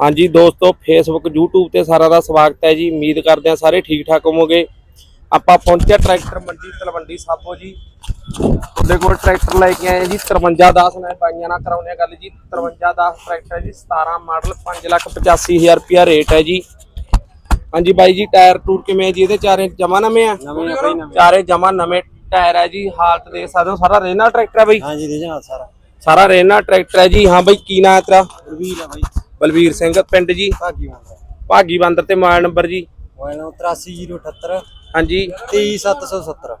ਹਾਂਜੀ ਦੋਸਤੋ Facebook YouTube ਤੇ ਸਾਰਾ ਦਾ ਸਵਾਗਤ ਹੈ ਜੀ। ਉਮੀਦ ਕਰਦੇ ਹਾਂ ਸਾਰੇ ਠੀਕ ਠਾਕ ਹੋਵੋਗੇ। ਆਪਾਂ ਪਹੁੰਚੇ ਟਰੈਕਟਰ ਮੰਡੀ ਤਲਵੰਡੀ ਸਾਬੋ ਜੀ। ਤੁਹਾਡੇ ਕੋਲ ਟਰੈਕਟਰ ਲੈ ਕੇ ਆਏ ਜੀ 5310 ਨੇ ਬਾਈਆਂ ਨਾਲ ਕਰਾਉਣੇ ਗੱਲ ਜੀ। 5310 ਟਰੈਕਟਰ ਹੈ ਜੀ 17 ਮਾਡਲ 585000 ਰੁਪਿਆ ਰੇਟ ਹੈ ਜੀ। ਹਾਂਜੀ ਬਾਈ ਜੀ ਟਾਇਰ ਟੂਰ ਕਿਵੇਂ ਹੈ ਜੀ? ਇਹਦੇ ਚਾਰੇ ਜਮਾ ਨਵੇਂ ਆ? ਆ ਚਾਰੇ ਜਮਾ ਨਵੇਂ ਟਾਇਰ ਹੈ ਜੀ। ਹਾਲਤ ਦੇਖ ਸਕਦੇ ਹੋ ਸਾਰਾ ਰੇਨਾ ਟਰੈਕਟਰ ਹੈ ਬਾਈ? ਹਾਂਜੀ ਰੀਜਨਲ ਸਾਰਾ। ਸਾਰਾ ਰੇਨਾ ਟਰੈਕਟਰ ਹੈ ਜੀ। ਹਾਂ ਬਾਈ ਕੀ ਨਾਂ ਹੈ ਤੇਰਾ? ਰਵੀਰ ਆ ਬਾਈ। ਬਲਵੀਰ ਸਿੰਘ ਪਿੰਡ ਜੀ। ਭਾਗੀ ਮੰਗਾ ਭਾਗੀ ਬੰਦਰ ਤੇ ਮੋਬਾਈਲ ਨੰਬਰ ਜੀ। ਮੋਬਾਈਲ 83078 ਹਾਂਜੀ। 23770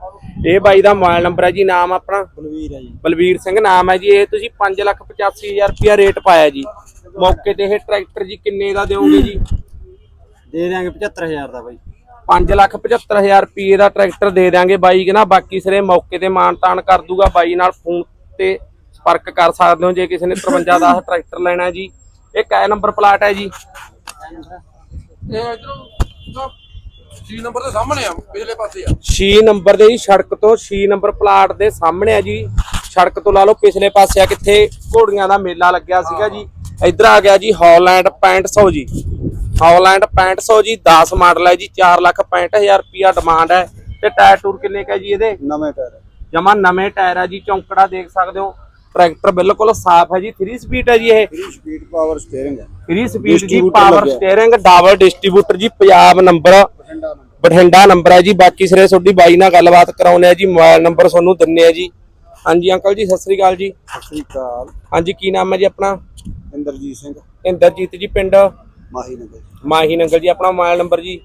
ਇਹ ਬਾਈ ਦਾ ਮੋਬਾਈਲ ਨੰਬਰ ਹੈ ਜੀ ਨਾਮ ਆਪਣਾ? ਬਲਵੀਰ ਆ ਜੀ। ਬਲਵੀਰ ਸਿੰਘ ਨਾਮ ਹੈ ਜੀ ਇਹ ਤੁਸੀਂ 585000 ਰੁਪਿਆ ਰੇਟ ਪਾਇਆ ਜੀ। ਮੌਕੇ ਤੇ ਇਹ ਟਰੈਕਟਰ ਜੀ ਕਿੰਨੇ ਦਾ ਦਿਓਗੇ ਜੀ? ਦੇ ਦਿਆਂਗੇ 75000 ਦਾ ਬਾਈ। 575000 ਰੁਪਏ ਦਾ ਟਰੈਕਟਰ ਦੇ ਦਿਆਂਗੇ ਬਾਈ ਕਹਿੰਦਾ ਬਾਕੀ ਸਿਰੇ ਮੌਕੇ ਤੇ ਮਾਨਤਾਨ ਕਰ ਦੂਗਾ ਬਾਈ ਨਾਲ ਫੋਨ ਤੇ ਸੰਪਰਕ ਕਰ ਸਕਦੇ ਹੋ ਜੇ ਕਿਸੇ ਨੇ 53 ਦਾ ਟਰੈਕਟਰ ਲੈਣਾ ਹੈ ਜੀ। ਇਹ ਕੈ ਨੰਬਰ ਪਲਾਟ ਹੈ ਜੀ। ਇਹ ਇਧਰੋਂ ਸੀ ਨੰਬਰ ਦੇ ਸਾਹਮਣੇ ਆ ਪਿਛਲੇ ਪਾਸੇ ਆ। 6 ਨੰਬਰ ਦੇ ਜੀ ਸੜਕ ਤੋਂ 6 ਨੰਬਰ ਪਲਾਟ ਦੇ ਸਾਹਮਣੇ ਆ ਜੀ। ਸੜਕ ਤੋਂ ਲਾ ਲਓ ਪਿਛਲੇ ਪਾਸੇ ਆ ਕਿੱਥੇ ਘੋੜੀਆਂ ਦਾ ਮੇਲਾ ਲੱਗਿਆ ਸੀਗਾ ਜੀ। ਇੱਧਰ ਆ ਗਿਆ ਜੀ ਹਾਲੈਂਡ 6500 ਜੀ। ਹਾਲੈਂਡ 6500 ਜੀ 10 ਮਾਡਲ ਹੈ ਜੀ 465000 ਰੁਪਿਆ ਡਿਮਾਂਡ ਹੈ। ਤੇ ਟਾਇਰ ਟੂਰ ਕਿੰਨੇ ਕਾ ਜੀ ਇਹਦੇ? ਨਵੇਂ ਟਾਇਰ ਜਮਾ ਨਵੇਂ ਟਾਇਰ ਹੈ ਜੀ ਚੌਂਕੜਾ ਦੇਖ ਸਕਦੇ ਹੋ। ਟਰੈਕਟਰ ਬਿਲਕੁਲ ਸਾਫ਼ ਹੈ ਜੀ। 3 ਸਪੀਡ ਹੈ ਜੀ ਇਹ। 3 ਸਪੀਡ ਪਾਵਰ ਸਟੀਅਰਿੰਗ 3 ਸਪੀਡ ਜੀ ਪਾਵਰ। ਸਟੀਅਰਿੰਗ ਡਬਲ ਡਿਸਟ੍ਰੀਬਿਊਟਰ ਜੀ ਪੰਜਾਬ ਨੰਬਰ ਬਠਿੰਡਾ ਨੰਬਰ ਹੈ ਜੀ। ਬਾਕੀ ਸਿਰੇ ਤੁਹਾਡੀ ਬਾਈ ਨਾਲ ਗੱਲਬਾਤ ਕਰਾਉਣੇ ਆ ਜੀ। ਮੋਬਾਈਲ ਨੰਬਰ ਤੁਹਾਨੂੰ ਦਿੰਨੇ ਆ ਜੀ। ਹਾਂਜੀ ਅੰਕਲ ਜੀ ਸਤਿ ਸ੍ਰੀ ਅਕਾਲ ਜੀ। ਸਤਿ ਸ੍ਰੀ ਅਕਾਲ। ਹਾਂਜੀ ਕੀ ਨਾਮ ਹੈ ਜੀ ਆਪਣਾ? ਇੰਦਰਜੀਤ ਸਿੰਘ। ਇੰਦਰਜੀਤ ਜੀ ਪਿੰਡ? ਮਾਹੀ ਨਗਰ। ਮਾਹੀ ਨੰਗਲ ਜੀ ਆਪਣਾ ਮੋਬਾਈਲ ਨੰਬਰ ਜੀ।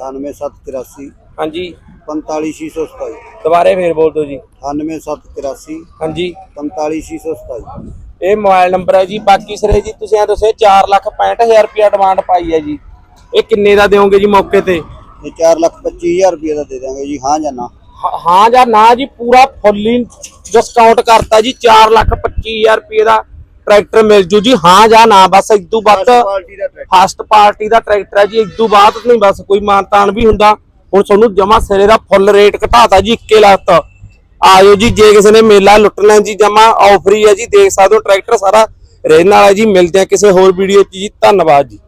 98783 ਹਾਂਜੀ। 45627 ਦੁਬਾਰੇ ਫੇਰ ਬੋਲ ਦਿਓ ਜੀ। 98783 ਹਾਂਜੀ। 45627 ਇਹ ਮੋਬਾਈਲ ਨੰਬਰ ਹੈ ਜੀ। ਬਾਕੀ ਸਿਰੇ ਜੀ ਤੁਸੀਂ ਆ ਦੱਸਿਆ 465000 ਰੁਪਿਆ ਡਿਮਾਂਡ ਪਾਈ ਹੈ ਜੀ। ਇਹ ਕਿੰਨੇ ਦਾ ਦਿਓਗੇ ਜੀ ਮੌਕੇ ਤੇ? ਇਹ 425000 ਰੁਪਏ ਦਾ ਦੇ ਦਾਂਗੇ ਜੀ। ਹਾਂ ਜਾਂ ਨਾ? ਹਾਂ- ਜਾਂ ਨਾ ਜੀ ਪੂਰਾ ਫੁੱਲੀ ਡਿਸਕਾਊਂਟ ਕਰਤਾ ਜੀ। 425000 ਰੁਪਏ ਦਾ ਟਰੈਕਟਰ ਮਿਲ ਜੂ ਜੀ। ਹਾਂ ਜਾਂ ਨਾ ਬਸ ਇਦੋਂ ਵੱਧ ਕੁਆਲਿਟੀ ਦਾ ਟਰੈਕਟਰ ਫਸਟ ਪਾਰਟੀ ਦਾ ਟਰੈਕਟਰ ਹੈ ਜੀ। ਇਦੋਂ ਬਾਅਦ ਨਹੀਂ ਬਸ ਕੋਈ ਮਾਨਤਾਨ ਵੀ ਹੁੰਦਾ। ਹੁਣ ਤੁਹਾਨੂੰ ਜਮਾ ਸਿਰੇ ਦਾ ਫੁੱਲ ਰੇਟ ਘਟਾਤਾ ਜੀ 21 ਲੱਖ ਆਇਓ ਜੀ, ਜੇ ਕਿਸੇ ਨੇ ਮੇਲਾ ਲੁੱਟਣਾ ਜੀ, ਜਮਾ ਆਫਰ ਹੀ ਹੈ ਜੀ, ਦੇਖ ਸਕਦੇ ਹੋ, ਟਰੈਕਟਰ ਸਾਰਾ ਰਹਿਣ ਵਾਲਾ ਜੀ। ਮਿਲਦੇ ਆ ਕਿਸੇ ਹੋਰ ਵੀਡੀਓ 'ਚ ਜੀ। ਧੰਨਵਾਦ ਜੀ।